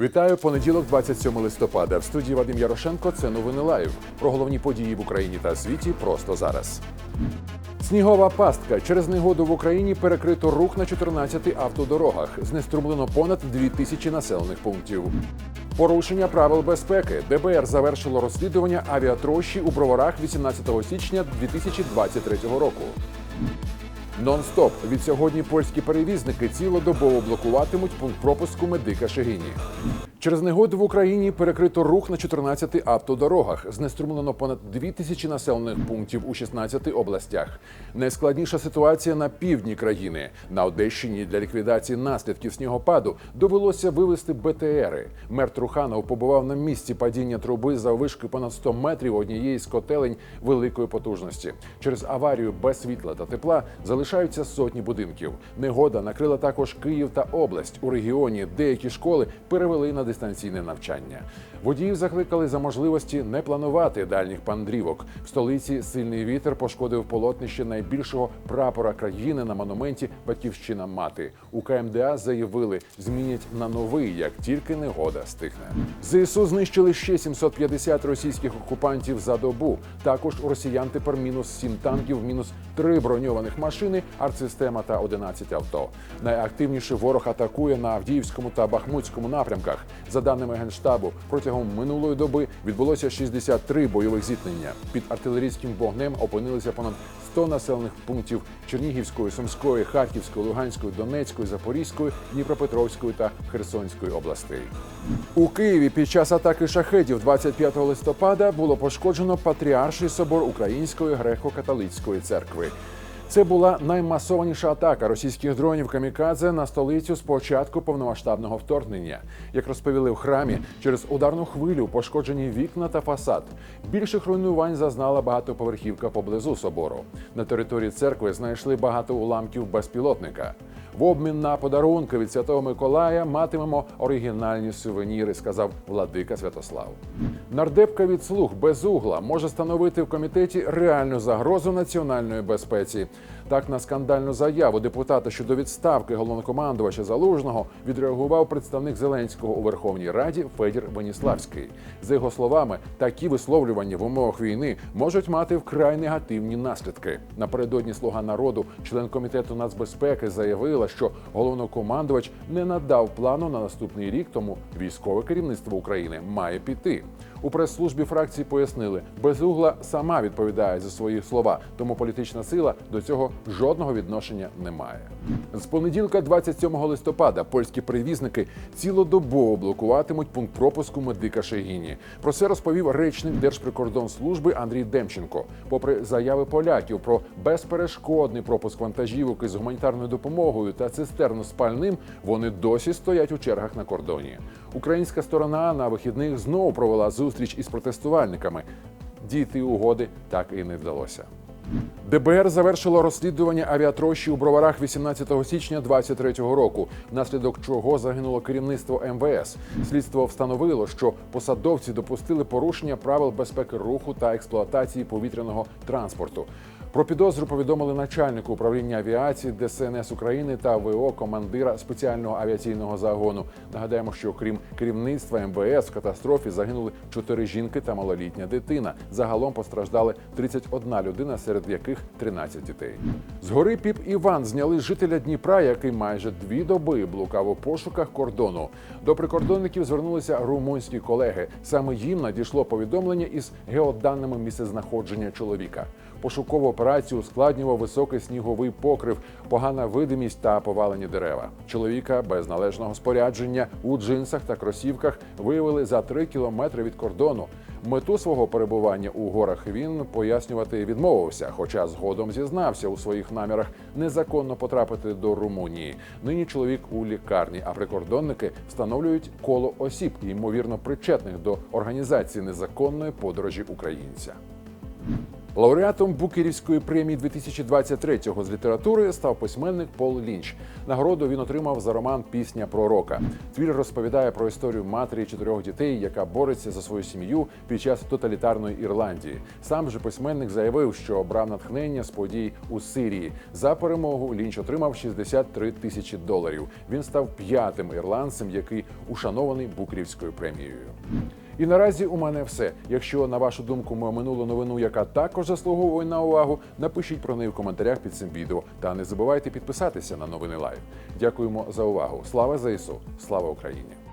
Вітаю понеділок, 27 листопада. В студії Вадим Ярошенко. Це новини лайв. Про головні події в Україні та світі просто зараз. Снігова пастка через негоду в Україні перекрито рух на 14 автодорогах. Знеструмлено понад 2 тисячі населених пунктів. Порушення правил безпеки. ДБР завершило розслідування авіатрощі у броварах 18 січня 2023 року. Нон-стоп. від сьогодні польські перевізники цілодобово блокуватимуть пункт пропуску медика Шегині. Через негоду в Україні перекрито рух на 14 автодорогах. Знеструмлено понад 2 тисячі населених пунктів у 16 областях. Найскладніша ситуація на півдні країни. На Одещині для ліквідації наслідків снігопаду довелося вивести БТРи. Мер Труханов побував на місці падіння труби за вишки понад 100 метрів однієї з котелень великої потужності. Через аварію без світла та тепла залишаються сотні будинків. Негода накрила також Київ та область. У регіоні деякі школи перевели на дистанційне навчання. Водіїв закликали за можливості не планувати дальніх пандрівок. В столиці сильний вітер пошкодив полотнище найбільшого прапора країни на монументі Батьківщина мати. У КМДА заявили, змінять на новий, як тільки негода стихне. ЗСУ знищили ще 750 російських окупантів за добу. Також у росіян тепер мінус 7 танків, мінус 3 броньованих машини, артсистема та 11 авто. Найактивніше ворог атакує на Авдіївському та Бахмутському напрямках. За даними генштабу, протягом минулої доби відбулося 63 бойових зіткнення. Під артилерійським вогнем опинилися понад 100 населених пунктів Чернігівської, Сумської, Харківської, Луганської, Донецької, Запорізької, Дніпропетровської та Херсонської областей. У Києві під час атаки шахедів 25 листопада було пошкоджено Патріарший собор Української греко-католицької церкви. Це була наймасованіша атака російських дронів камікадзе на столицю з початку повномасштабного вторгнення. Як розповіли в храмі, через ударну хвилю пошкоджені вікна та фасад. Більших руйнувань зазнала багатоповерхівка поблизу собору. На території церкви знайшли багато уламків безпілотника. В обмін на подарунки від Святого Миколая матимемо оригінальні сувеніри, сказав владика Святослав. Нардепка від слуг безугла може становити в комітеті реальну загрозу національної безпеці. Так на скандальну заяву депутата щодо відставки головнокомандувача залужного відреагував представник Зеленського у Верховній Раді Федір Веніславський. За його словами, такі висловлювання в умовах війни можуть мати вкрай негативні наслідки. Напередодні слуга народу, член комітету нацбезпеки, заявила, що головнокомандувач не надав плану на наступний рік, тому військове керівництво України має піти. У прес-службі фракції пояснили, безугла сама відповідає за свої слова, тому політична сила до цього жодного відношення не має. З понеділка, 27 листопада, польські перевізники цілодобово блокуватимуть пункт пропуску медика Шегіні. Про це розповів речник Держприкордонслужби Андрій Демченко. Попри заяви поляків про безперешкодний пропуск вантажівок із гуманітарною допомогою та цистерну з пальним, вони досі стоять у чергах на кордоні. Українська сторона на вихідних знову провела зустріч із протестувальниками. Дійти угоди так і не вдалося. ДБР завершило розслідування авіатрощі у броварах 18 січня 2023 року, внаслідок чого загинуло керівництво МВС. Слідство встановило, що посадовці допустили порушення правил безпеки руху та експлуатації повітряного транспорту. Про підозру повідомили начальнику управління авіації ДСНС України та ВО командира спеціального авіаційного загону. Нагадаємо, що крім керівництва МВС в катастрофі загинули чотири жінки та малолітня дитина. Загалом постраждали 31 людина, серед яких 13 дітей. Згори піп Іван зняли жителя Дніпра, який майже дві доби блукав у пошуках кордону. До прикордонників звернулися румунські колеги. Саме їм надійшло повідомлення із геоданими місцезнаходження чоловіка. Пошукову операцію ускладнював високий сніговий покрив, погана видимість та повалені дерева. Чоловіка без належного спорядження у джинсах та кросівках виявили за три кілометри від кордону. Мету свого перебування у горах він пояснювати відмовився, хоча згодом зізнався у своїх намірах незаконно потрапити до Румунії. Нині чоловік у лікарні, а прикордонники встановлюють коло осіб, ймовірно причетних до організації незаконної подорожі українця. Лауреатом Букерівської премії 2023 з літератури став письменник Пол Лінч. Нагороду він отримав за роман Пісня пророка. Твір розповідає про історію матері чотирьох дітей, яка бореться за свою сім'ю під час тоталітарної Ірландії. Сам же письменник заявив, що брав натхнення з подій у Сирії. За перемогу Лінч отримав 63 тисячі доларів. Він став п'ятим ірландцем, який ушанований Букерівською премією. І наразі у мене все. Якщо на вашу думку ми оминули новину, яка також заслуговує на увагу, напишіть про неї в коментарях під цим відео. Та не забувайте підписатися на новини Лайв. Дякуємо за увагу. Слава ЗСУ! Слава Україні!